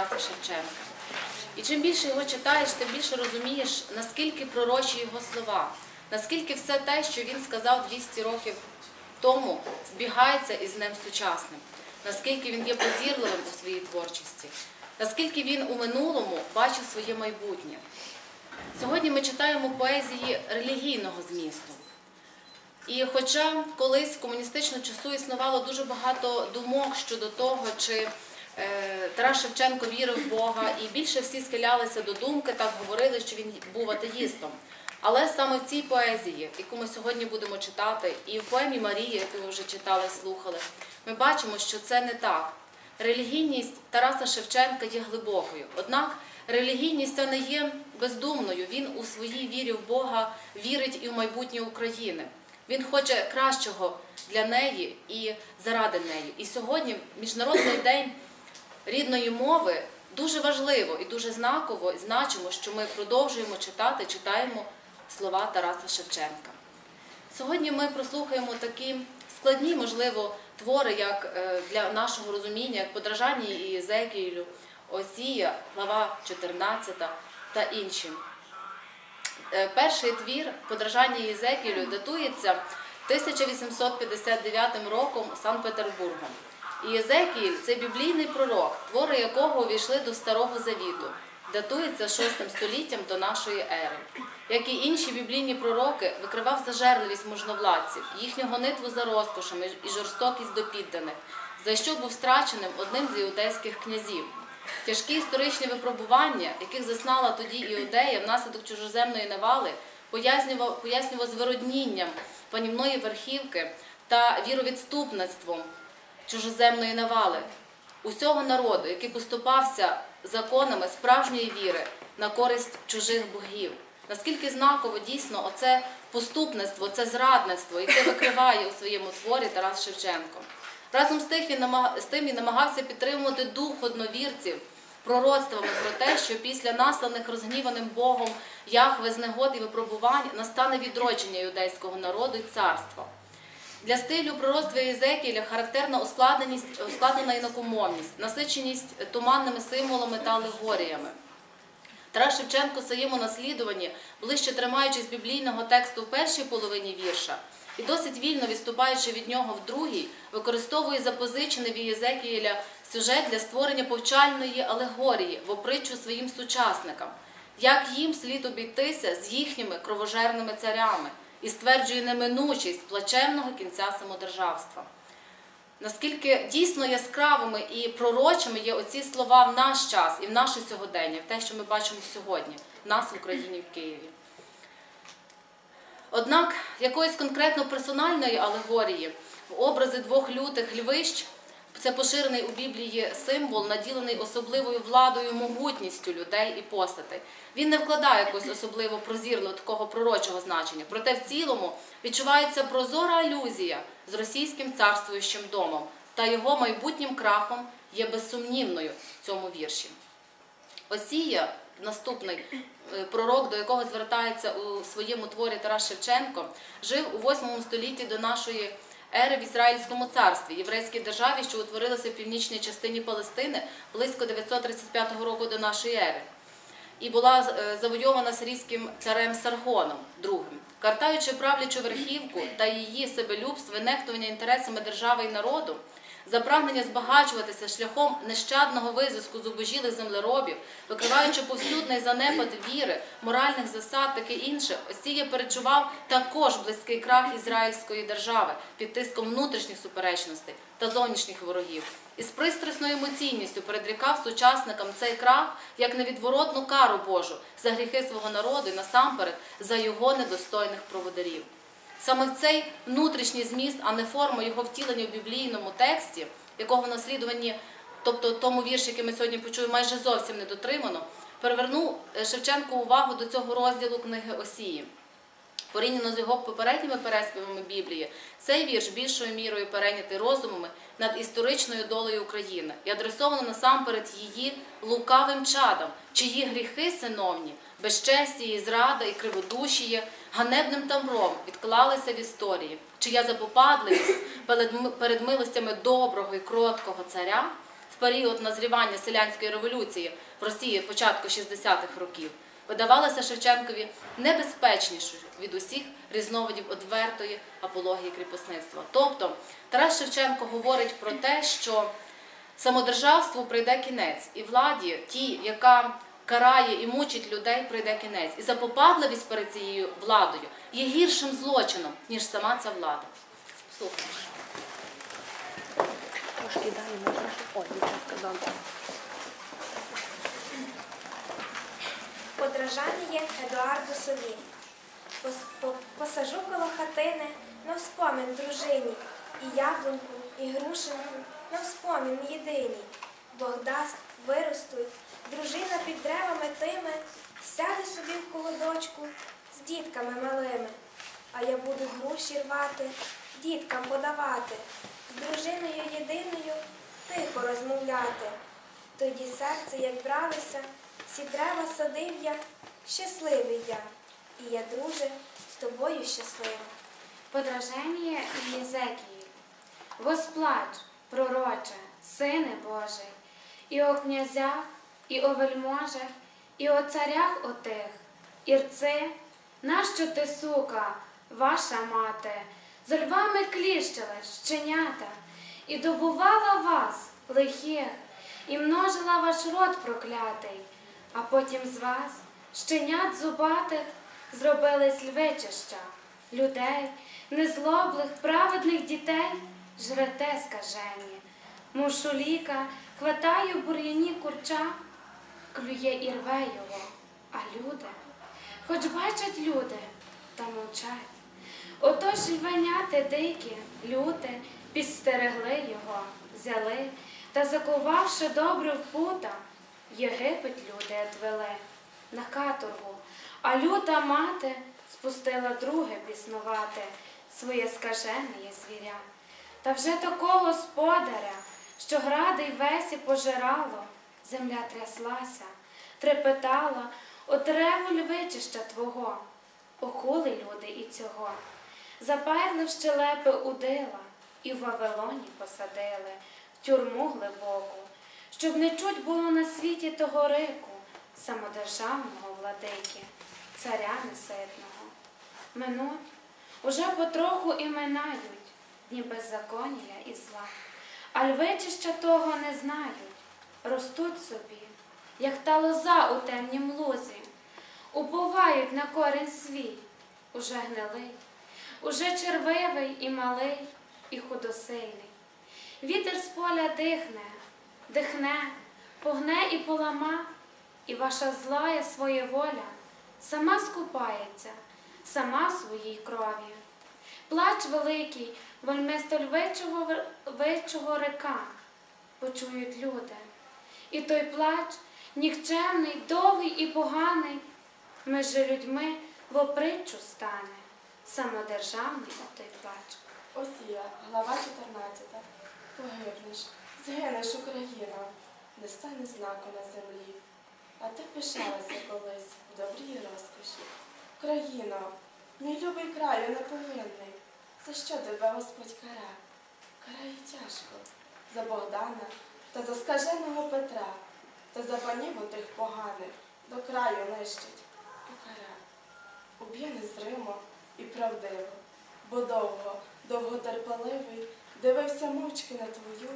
Тараса Шевченка. І чим більше його читаєш, тим більше розумієш, наскільки пророчі його слова, наскільки все те, що він сказав 200 років тому, збігається із днем сучасним, наскільки він є позірливим у своїй творчості, наскільки він у минулому бачив своє майбутнє. Сьогодні ми читаємо поезії релігійного змісту. І хоча колись в комуністичному часу існувало дуже багато думок щодо того, чи Тарас Шевченко вірив в Бога, і більше всі схилялися до думки, так говорили, що він був атеїстом. Але саме в цій поезії, яку ми сьогодні будемо читати, і в поемі Марії, яку ви вже читали, слухали, ми бачимо, що це не так. Релігійність Тараса Шевченка є глибокою. Однак релігійність ця не є бездумною. Він у своїй вірі в Бога вірить і в майбутнє України. Він хоче кращого для неї і заради неї. І сьогодні Міжнародний день рідної мови дуже важливо і дуже знаково і значимо, що ми продовжуємо читати, читаємо слова Тараса Шевченка. Сьогодні ми прослухаємо такі складні, можливо, твори, як е, для нашого розуміння, як подражання Єзекіїлю, Осія, глава 14 та інші. Е, Перший твір подражання Єзекіїлю датується 1859 роком Санкт-Петербургом. І це біблійний пророк, твори якого увійшли до Старого Завіту, датується 6 століттям до нашої ери. Як і інші біблійні пророки, викривав зажерливість можновладців, їхню гонитву за розкошами і жорстокість до підданих, за що був страченим одним з іудейських князів. Тяжкі історичні випробування, яких зазнала тоді іудея внаслідок чужоземної навали, пояснював, пояснював звироднінням панівної верхівки та віровідступництвом чужоземної навали, усього народу, який поступався законами справжньої віри на користь чужих богів. Наскільки знаково дійсно оце поступництво, це зрадництво, яке викриває у своєму творі Тарас Шевченко. Разом з тим він з тим він намагався підтримувати дух одновірців пророцтвами про те, що після насланих розгніваним Богом Яхве знегод і випробувань настане відродження юдейського народу і царства. Для стилю пророцтва Єзекіля характерна ускладненість, ускладнена інакомовність, насиченість туманними символами та алегоріями. Тарас Шевченко в своєму наслідуванні, ближче тримаючись біблійного тексту в першій половині вірша і досить вільно відступаючи від нього в другій, використовує запозичений від Єзекіїля сюжет для створення повчальної алегорії в опритчу своїм сучасникам, як їм слід обійтися з їхніми кровожерними царями і стверджує неминучість плачевного кінця самодержавства. Наскільки дійсно яскравими і пророчими є оці слова в наш час і в наше сьогодення, в те, що ми бачимо сьогодні, в нас в Україні, в Києві. Однак якоїсь конкретно персональної алегорії в образи двох лютих львищ це поширений у Біблії символ, наділений особливою владою, могутністю людей і постатей. Він не вкладає якось особливо прозірливо такого пророчого значення. Проте в цілому відчувається прозора алюзія з російським царствуючим домом та його майбутнім крахом є безсумнівною в цьому вірші. Осія, наступний е, пророк, до якого звертається у своєму творі Тарас Шевченко, жив у 8 столітті до нашої ери в Ізраїльському царстві, єврейській державі, що утворилася в північній частині Палестини близько 935 року до нашої ери. І була е, завойована сирійським царем Саргоном II. Картаючи правлячу верхівку та її себелюбство, нехтування інтересами держави і народу, за прагнення збагачуватися шляхом нещадного визиску зубожілих землеробів, викриваючи повсюдний занепад віри, моральних засад, таке інше, Осія перечував також близький крах ізраїльської держави під тиском внутрішніх суперечностей та зовнішніх ворогів. І з пристрасною емоційністю передрікав сучасникам цей крах як невідворотну кару Божу за гріхи свого народу і насамперед за його недостойних проводарів. Саме в цей внутрішній зміст, а не форма його втілення в біблійному тексті, якого в наслідуванні, тобто тому вірші, який ми сьогодні почуємо, майже зовсім не дотримано, перевернув е, Шевченко увагу до цього розділу книги Осії. Порівняно з його попередніми переспівами Біблії, цей вірш більшою мірою перейнятий розумами над історичною долею України і адресовано насамперед її лукавим чадам, чиї гріхи синовні, безчестя і зрада і криводушіє ганебним тавром відклалися в історії, чия запопадливість перед милостями доброго і кроткого царя в період назрівання селянської революції в Росії початку 60-х років видавалася Шевченкові небезпечнішою від усіх різновидів одвертої апології кріпосництва. Тобто Тарас Шевченко говорить про те, що самодержавству прийде кінець, і владі, ті, яка карає і мучить людей, прийде кінець. І запопадливість перед цією владою є гіршим злочином, ніж сама ця влада. Слухаємо. Трошки далі можна, ой. Подражання Едуарду Сові. Посажу коло хатини на вспомін дружині, і яблуньку, і грушинку на вспомін єдиній. Бог дасть, виростуть, дружина під деревами тими, сяде собі в колодочку з дітками малими. А я буду груші рвати, діткам подавати, з дружиною єдиною тихо розмовляти. Тоді серце, як бралися, всі дерева садив я, щасливий я, і я, друже, з тобою щаслива. Подраження Єзекії. Восплач, пророче, сине Божий, і о князях, і о вельможах, і о царях отих, ірце, нащо ти, сука, ваша мати, з львами кліщила щенята, і добувала вас, лихих, і множила ваш род проклятий, а потім з вас, щенят зубатих, зробились львичища, людей, незлоблих, праведних дітей, жрете скажені. Мушуліка хватає в бур'яні курча, клює і рве його, а люди, хоч бачать люди, та мовчать. Отож львеняти дикі, люти, підстерегли його, взяли та закувавши добре в пута, Єгипет люди отвели на каторгу, а люта мати спустила друге піснувати своє скажене звіря. Та вже такого господаря, що гради й весі пожирало, земля тряслася, трепетала, от реву львичища твого, окули люди і цього. Заперли в щелепи удила і в Вавилоні посадили, в тюрму глибоку, щоб не чуть було на світі того рику, самодержавного владики, царя неситного. Минуть, уже потроху і минають дні беззаконня і зла, а львичища того не знають, ростуть собі, як та лоза у темнім лузі, уповають на корінь свій, уже гнилий, уже червивий і малий, і худосильний. Вітер з поля дихне, дихне, погне і полама, і ваша злая своє воля сама скупається, сама своїй крові. Плач великий, вельмисто львичого, вичого река, почують люди. І той плач, нікчемний, довгий і поганий, між людьми в опритчу стане, самодержавний отой плач. Осія, глава 14. Погибнеш, згинеш Україна, не стане знаку на землі. А ти пишалася колись в добрій розкоші. Країно, мій любий краю неповинний. За що тебе Господь кара? Карає тяжко за Богдана та за скаженого Петра, та за панів отих поганих до краю нищить. Покара. Уб'є незримо і правдиво, бо довго, довготерпеливий дивився мовчки на твою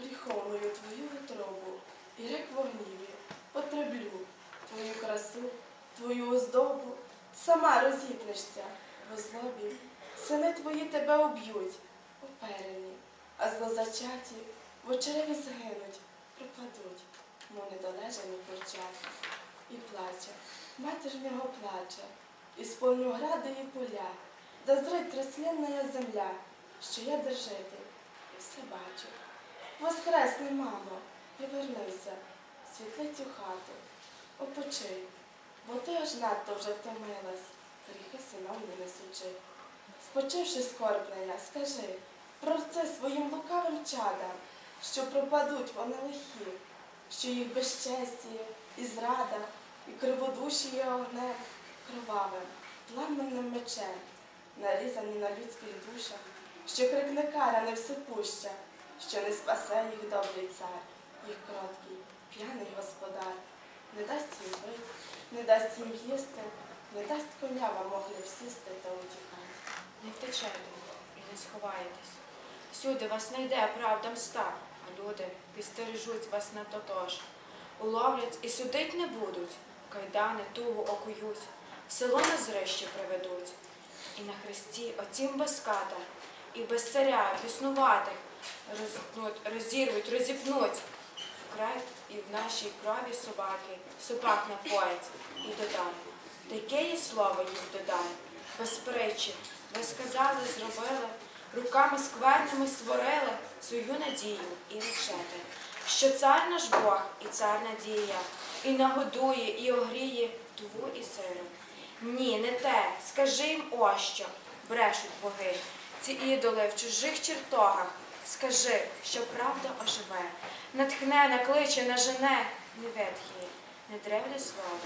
гріховною твою утробу і рек в гніві, потреблю твою красу, твою оздобу, сама розіпнешся в злобі, сини твої тебе уб'ють, оперені, а злозачаті в очереві згинуть, пропадуть, мов недолежані порчаті. І плаче, матір в нього плаче, і сповню гради і поля, да зрить тряслінна земля, що я держитель, і все бачу. Воскресни, мамо, і вернися в світлицю хату. Опочий, бо ти аж надто вже втомилась, гріхи сином не несучи. Спочивши скорбна скажи про це своїм лукавим чадам, що пропадуть вони лихі, що їх безчесті і зрада, і криводуші є огнем кровавим. пламенним мечем, нарізані на людських душах, що крикне кара не всепуща, що не спасе їх добрий цар, їх кроткий, п'яний господар, не дасть їм пити, не дасть їм їсти, не дасть коня вам могли всісти та утікати. Не втечете і не сховаєтесь. Всюди вас не йде правда мста, люди підстережуть вас на тотож. Уловлять і судить не будуть, кайдани тугу окують, село на зрище приведуть. І на хресті отім без ката, і без царя біснуватих рознуть, розірвуть, розіпнуть. Вкрай і в нашій крові собаки, собак напоять і додай. Таке є слово їм додай, без притчі, ви сказали, зробили, руками скверними створили свою надію і речете, що цар наш Бог і цар надія, і нагодує, і огріє туву і сиру. Ні, не те, скажи їм ось що, брешуть боги, ці ідоли в чужих чертогах. Скажи, що правда оживе, натхне, накличе, нажене, не ветхіє, не древле слово,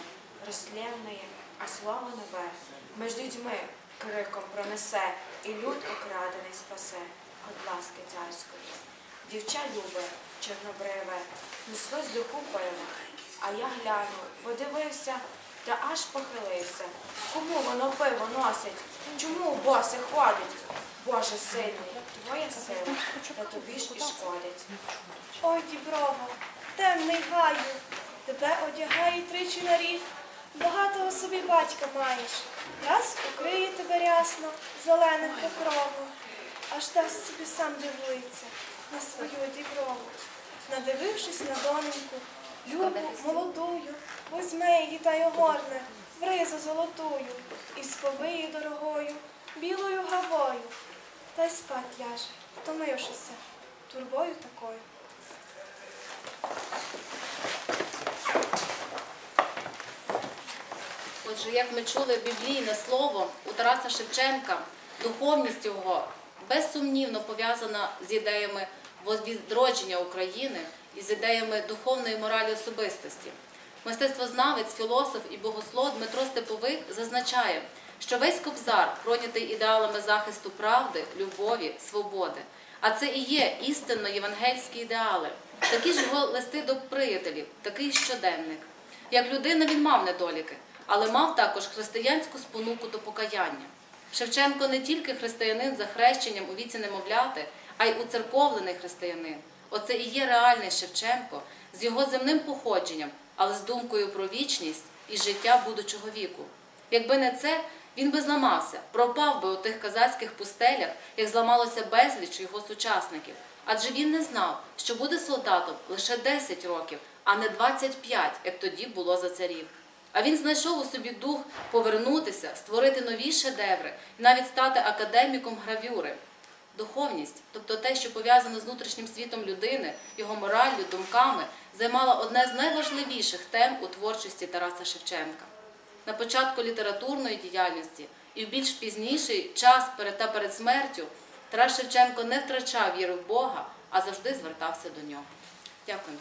розтлєнне, а слово нове, між людьми криком пронесе, і люд окрадений спасе, от ласки царської. Дівча любе, чорнобриве, неслось до пива, а я глянув, подивився та аж похилився. Кому воно пиво носить? Чому боси ходить? Боже сильний, твоя сила, та тобі ж і шкодить. Ой, діброво, темний гаю, тебе одягає тричі на рік, багатого собі батька маєш. Раз укриє тебе рясно, зеленим покровом, аж дасть собі сам дивується на свою діброву. Надивившись на доненьку, любу, молодую, возьме її та й огорне, в ризу золотую, і сповиє дорогою, білою гавою, та й спать ляже, втомившися, турбою такою. Отже, як ми чули біблійне слово у Тараса Шевченка, духовність його безсумнівно пов'язана з ідеями відродження України і з ідеями духовної моралі особистості. Мистецтвознавець, філософ і богослов Дмитро Степовик зазначає, що весь кобзар пройнятий ідеалами захисту правди, любові, свободи. А це і є істинно євангельські ідеали. Такі ж його листи до приятелів, такий щоденник. Як людина він мав недоліки, але мав також християнську спонуку до покаяння. Шевченко не тільки християнин за хрещенням у віці немовляти, а й уцерковлений християнин. Оце і є реальний Шевченко з його земним походженням, але з думкою про вічність і життя будучого віку. Якби не це, він би зламався, пропав би у тих казацьких пустелях, як зламалося безліч його сучасників. Адже він не знав, що буде солдатом лише 10 років, а не 25, як тоді було за царів. А він знайшов у собі дух повернутися, створити нові шедеври і навіть стати академіком гравюри. Духовність, тобто те, що пов'язано з внутрішнім світом людини, його мораллю, думками, займала одне з найважливіших тем у творчості Тараса Шевченка. На початку літературної діяльності і в більш пізніший час перед та перед смертю Тарас Шевченко не втрачав віри в Бога, а завжди звертався до нього. Дякую.